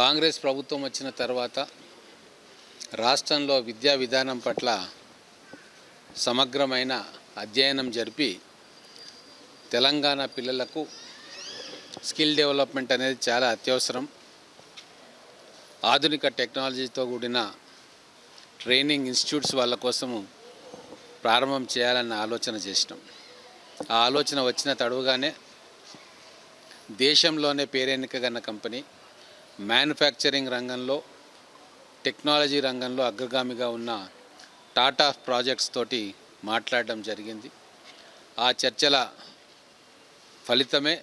కాంగ్రెస్ ప్రభుత్వం వచ్చిన తర్వాత రాష్ట్రంలో విద్యా విధానం పట్ల సమగ్రమైన అధ్యయనం జరిపి తెలంగాణ పిల్లలకు స్కిల్ డెవలప్మెంట్ అనేది చాలా అత్యవసరం. ఆధునిక టెక్నాలజీతో కూడిన ట్రైనింగ్ ఇన్స్టిట్యూట్స్ వాళ్ళ కోసము ప్రారంభం చేయాలన్న ఆలోచన చేసినాం. ఆ ఆలోచన వచ్చిన తడువుగానే దేశంలోనే పేరెన్నికగన్న కంపెనీ మ్యానుఫ్యాక్చరింగ్ రంగంలో టెక్నాలజీ రంగంలో అగ్రగామిగా ఉన్న టాటా ప్రాజెక్ట్స్ తోటి మాట్లాడడం జరిగింది. ఆ చర్చల ఫలితమే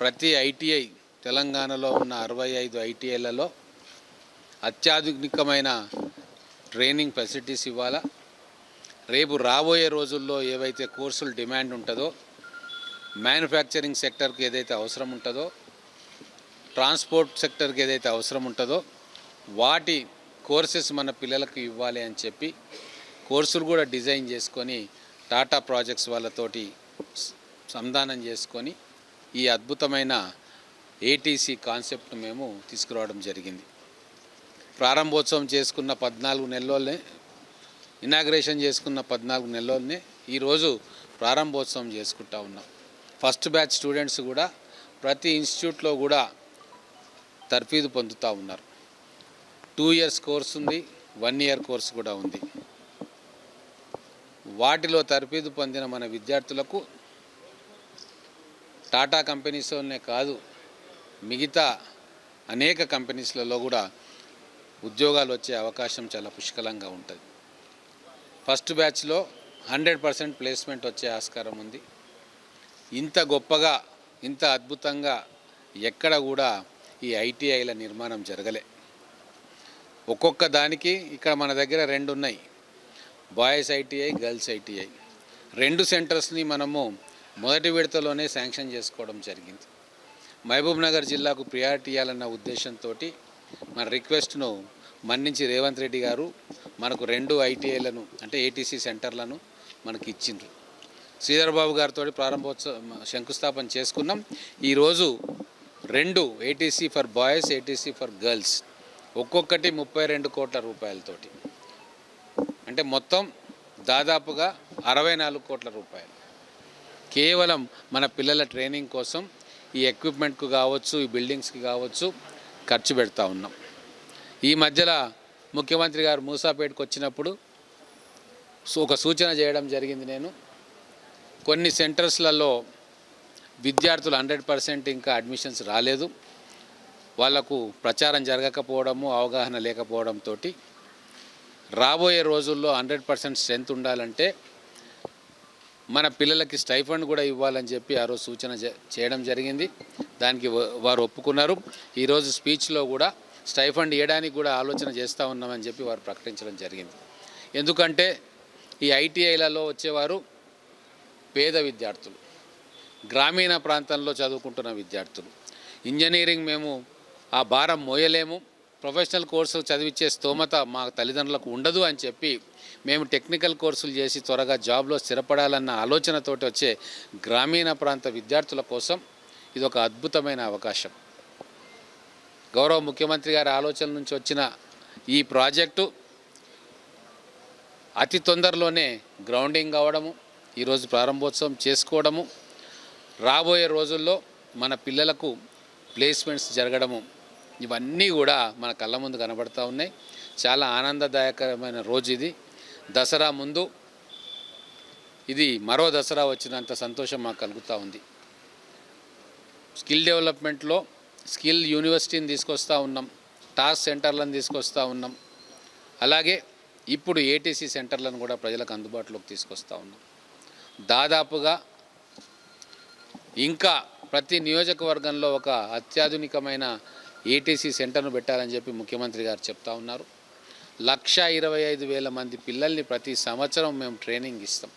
ప్రతి ఐటీఐ తెలంగాణలో ఉన్న అరవై ఐదు ఐటీఐలలో అత్యాధునికమైన ట్రైనింగ్ ఫెసిలిటీస్ ఇవ్వాలా? రేపు రాబోయే రోజుల్లో ఏవైతే కోర్సులు డిమాండ్ ఉంటుందో మ్యానుఫ్యాక్చరింగ్ సెక్టర్కి ఏదైతే అవసరం ఉంటుందో ట్రాన్స్పోర్ట్ సెక్టర్కి ఏదైతే అవసరం ఉంటుందో వాటి కోర్సెస్ మన పిల్లలకు ఇవ్వాలి అని చెప్పి కోర్సులు కూడా డిజైన్ చేసుకొని టాటా ప్రాజెక్ట్స్ వాళ్ళతోటి సంధానం చేసుకొని ఈ అద్భుతమైన ఏటీసీ కాన్సెప్ట్ మేము తీసుకురావడం జరిగింది. ప్రారంభోత్సవం చేసుకున్న పద్నాలుగు నెలల్లోనే ఇనాగ్రేషన్ చేసుకున్న పద్నాలుగు నెలలోనే ఈరోజు ప్రారంభోత్సవం చేసుకుంటా ఉన్నాం. ఫస్ట్ బ్యాచ్ స్టూడెంట్స్ కూడా ప్రతి ఇన్స్టిట్యూట్లో కూడా తర్ఫీదు పొందుతూ ఉన్నారు. టూ ఇయర్స్ కోర్స్ ఉంది వన్ ఇయర్ కోర్స్ కూడా ఉంది. వాటిలో తర్ఫీదు పొందిన మన విద్యార్థులకు టాటా కంపెనీస్లోనే కాదు మిగతా అనేక కంపెనీస్లలో కూడా ఉద్యోగాలు వచ్చే అవకాశం చాలా పుష్కలంగా ఉంటుంది. ఫస్ట్ బ్యాచ్లో హండ్రెడ్ పర్సెంట్ ప్లేస్మెంట్ వచ్చే ఆస్కారం ఉంది. ఇంత గొప్పగా ఇంత అద్భుతంగా ఎక్కడ కూడా ఈ ఐటీఐల నిర్మాణం జరగలే. ఒక్కొక్క దానికి ఇక్కడ మన దగ్గర రెండు ఉన్నాయి. Boys ITI girls ITI. రెండు సెంటర్స్ని మనము మొదటి విడతలోనే శాంక్షన్ చేసుకోవడం జరిగింది. మహబూబ్ నగర్ జిల్లాకు ప్రియారిటీ ఇవ్వాలన్న ఉద్దేశంతో మన రిక్వెస్ట్ను మన్నించి రేవంత్ రెడ్డి గారు మనకు రెండు ఐటీఐలను అంటే ఏటీసీ సెంటర్లను మనకి ఇచ్చిండ్రు. శ్రీధర్బాబు గారితో ప్రారంభోత్సవం శంకుస్థాపన చేసుకున్నాం. ఈరోజు రెండు ATC for boys ATC for girls ఒక్కొక్కటి ముప్పై రెండు కోట్ల రూపాయలతోటి. అంటే మొత్తం దాదాపుగా అరవై నాలుగు కోట్ల రూపాయలు. కేవలం మన పిల్లల ట్రైనింగ్ కోసం ఈ ఎక్విప్మెంట్కు కావచ్చు ఈ బిల్డింగ్స్కి కావచ్చు ఖర్చు పెడతా ఉన్నాం. ఈ మధ్యలో ముఖ్యమంత్రి గారు మూసాపేటకు వచ్చినప్పుడు ఒక సూచన చేయడం జరిగింది నేను. కొన్ని సెంటర్స్లలో విద్యార్థులు హండ్రెడ్ పర్సెంట్ ఇంకా అడ్మిషన్స్ రాలేదు. వాళ్ళకు ప్రచారం జరగకపోవడము అవగాహన లేకపోవడంతో రాబోయే రోజుల్లో హండ్రెడ్ పర్సెంట్ స్ట్రెంత్ ఉండాలంటే మన పిల్లలకి స్టైఫండ్ కూడా ఇవ్వాలని చెప్పి ఆ రోజు సూచన చేయడం జరిగింది. దానికి వారు ఒప్పుకున్నారు. ఈరోజు స్పీచ్లో కూడా స్టైఫండ్ ఇవ్వడానికి కూడా ఆలోచన చేస్తూ ఉన్నామని చెప్పి వారు ప్రకటించడం జరిగింది. ఎందుకంటే ఈ ఐటీఐలలో వచ్చేవారు పేద విద్యార్థులు. గ్రామీణ ప్రాంతంలో చదువుకుంటున్న విద్యార్థులు. ఇంజనీరింగ్ మేము ఆ భారం మోయలేము. ప్రొఫెషనల్ కోర్సులు చదివించే స్తోమత మా తల్లిదండ్రులకు ఉండదు అని చెప్పి మేము టెక్నికల్ కోర్సులు చేసి త్వరగా జాబ్లో స్థిరపడాలన్న ఆలోచనతోటి వచ్చే గ్రామీణ ప్రాంత విద్యార్థుల కోసం ఇది ఒక అద్భుతమైన అవకాశం. గౌరవ ముఖ్యమంత్రి గారి ఆలోచన నుంచి వచ్చిన ఈ ప్రాజెక్టు అతి తొందరలోనే గ్రౌండింగ్ కావడము ఈరోజు ప్రారంభోత్సవం చేసుకోవడము రాబోయే రోజుల్లో మన పిల్లలకు ప్లేస్మెంట్స్ జరగడము ఇవన్నీ కూడా మన కళ్ళ ముందు కనబడతా ఉన్నాయి. చాలా ఆనందదాయకరమైన రోజు ఇది. దసరా ముందు ఇది మరో దసరా వచ్చినంత సంతోషం మాకు కలుగుతూ ఉంది. స్కిల్ డెవలప్మెంట్లో స్కిల్ యూనివర్సిటీని తీసుకొస్తూ ఉన్నాం. టాస్క్ సెంటర్లను తీసుకొస్తూ ఉన్నాం. అలాగే ఇప్పుడు ఏటీసీ సెంటర్లను కూడా ప్రజలకు అందుబాటులోకి తీసుకొస్తూ ఉన్నాం. దాదాపుగా ఇంకా ప్రతి నియోజకవర్గంలో ఒక అత్యాధునికమైన ఏటీసీ సెంటర్ను పెట్టాలని చెప్పి ముఖ్యమంత్రి గారు చెప్తా ఉన్నారు. లక్ష ఇరవై ఐదు వేల మంది పిల్లల్ని ప్రతి సంవత్సరం మేము ట్రైనింగ్ ఇస్తాం.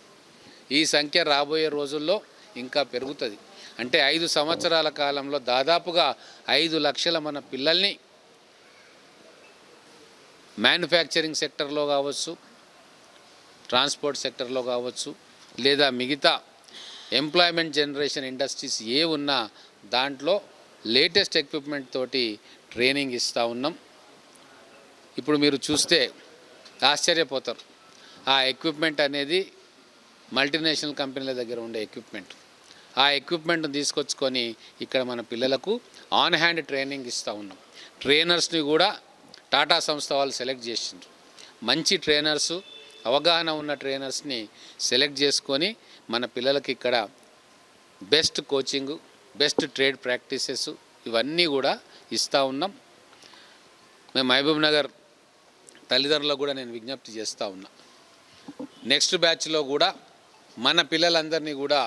ఈ సంఖ్య రాబోయే రోజుల్లో ఇంకా పెరుగుతుంది. అంటే ఐదు సంవత్సరాల కాలంలో దాదాపుగా ఐదు లక్షల మన పిల్లల్ని మ్యానుఫ్యాక్చరింగ్ సెక్టర్లో కావచ్చు ట్రాన్స్పోర్ట్ సెక్టర్లో కావచ్చు లేదా మిగతా ఎంప్లాయ్మెంట్ జనరేషన్ ఇండస్ట్రీస్ ఏ ఉన్నా దాంట్లో లేటెస్ట్ ఎక్విప్మెంట్ తోటి ట్రైనింగ్ ఇస్తూ ఉన్నాం. ఇప్పుడు మీరు చూస్తే ఆశ్చర్యపోతారు. ఆ ఎక్విప్మెంట్ అనేది మల్టీనేషనల్ కంపెనీల దగ్గర ఉండే ఎక్విప్మెంట్. ఆ ఎక్విప్మెంట్ తీసుకొచ్చుకొని ఇక్కడ మన పిల్లలకు ఆన్ హ్యాండ్ ట్రైనింగ్ ఇస్తూ ఉన్నాం. ట్రైనర్స్ని కూడా టాటా సంస్థ వాళ్ళు సెలెక్ట్ చేసిండ్రు. మంచి ట్రైనర్సు అవగాహన ఉన్న ట్రైనర్స్ని సెలెక్ట్ చేసుకొని మన పిల్లలకి ఇక్కడ best coaching best trade practices ఇవన్నీ కూడా ఇస్తూ ఉన్నాం. మేము మహబూబ్ నగర్ తల్లిదండ్రులకు కూడా నేను విజ్ఞప్తి చేస్తూ ఉన్నా. నెక్స్ట్ బ్యాచ్లో కూడా మన పిల్లలందరినీ కూడా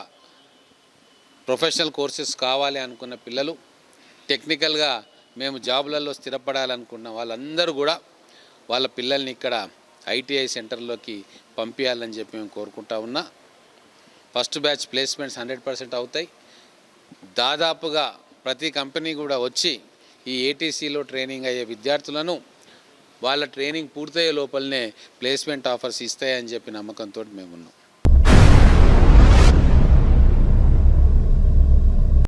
ప్రొఫెషనల్ కోర్సెస్ కావాలి అనుకున్న పిల్లలు టెక్నికల్గా మేము జాబులలో స్థిరపడాలనుకున్న వాళ్ళందరూ కూడా వాళ్ళ పిల్లల్ని ఇక్కడ ఐటీఐ సెంటర్లోకి పంపించాలని చెప్పి మేము కోరుకుంటా ఉన్నా. First batch placements hundred percent అవుతాయి. దాదాపుగా ప్రతి కంపెనీ కూడా వచ్చి ఈ ఏటీసీలో ట్రైనింగ్ అయ్యే విద్యార్థులను వాళ్ళ ట్రైనింగ్ పూర్తయ్యే లోపలనే ప్లేస్మెంట్ ఆఫర్స్ ఇస్తాయని చెప్పి నమ్మకంతో మేము ఉన్నాం